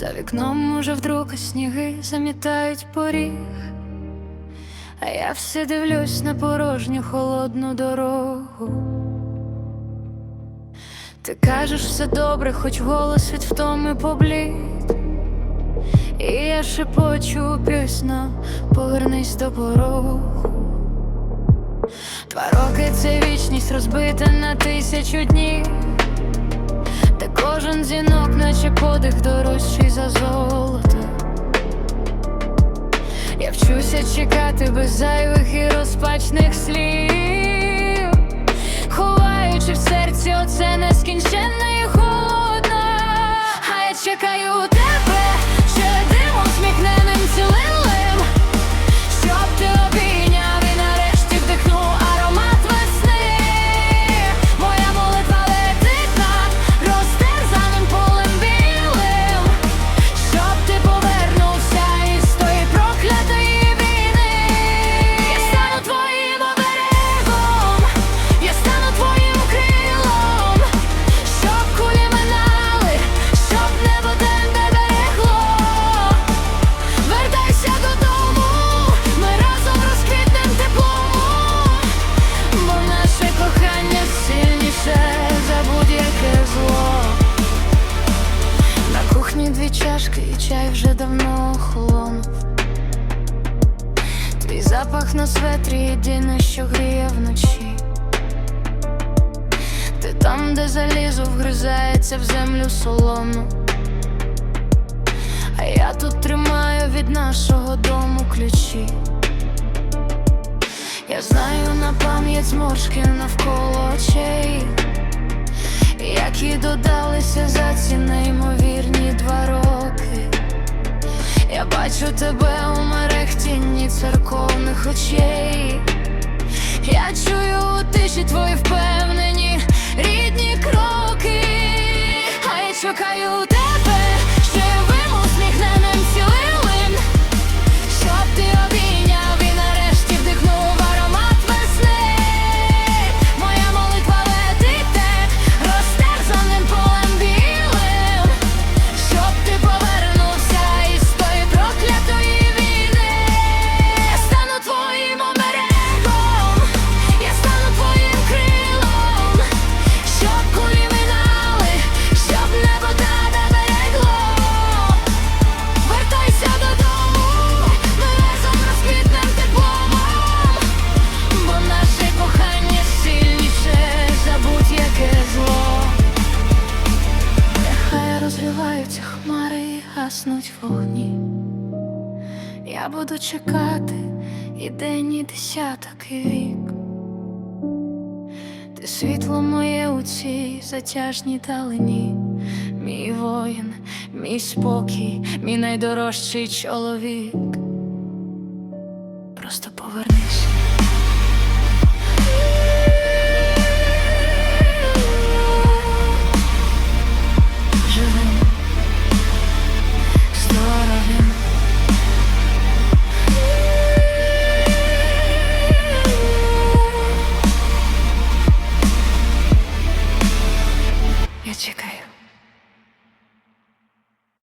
За вікном уже вдруг сніги замітають поріг, а я все дивлюсь на порожню холодну дорогу. Ти кажеш все добре, хоч голос від втоми поблід. І я шепочу пісно, повернись до порогу. Два роки це вічність розбита на тисячу днів. Та кожен дзвінок, наче подих дорожчий за золото. Я вчуся чекати без зайвих і розпачних слів, ховаючи в серці оце нескінченне Твій на светрі єдине, що гріє вночі. Ти там, де залізо вгризається в землю солону. А я тут тримаю від нашого дому ключі. Я знаю на пам'ять зморшки навколо очей, які додалися за ці неймовірні два роки. Я бачу тебе у мерехтінні церковних очей. Я чую у тиші твої впевнені згаснуть вогні, я буду чекати і день, і десяток і вік. Ти світло моє у цій затяжній далині, мій воїн, мій спокій, мій найдорожчий чоловік. Просто поверни.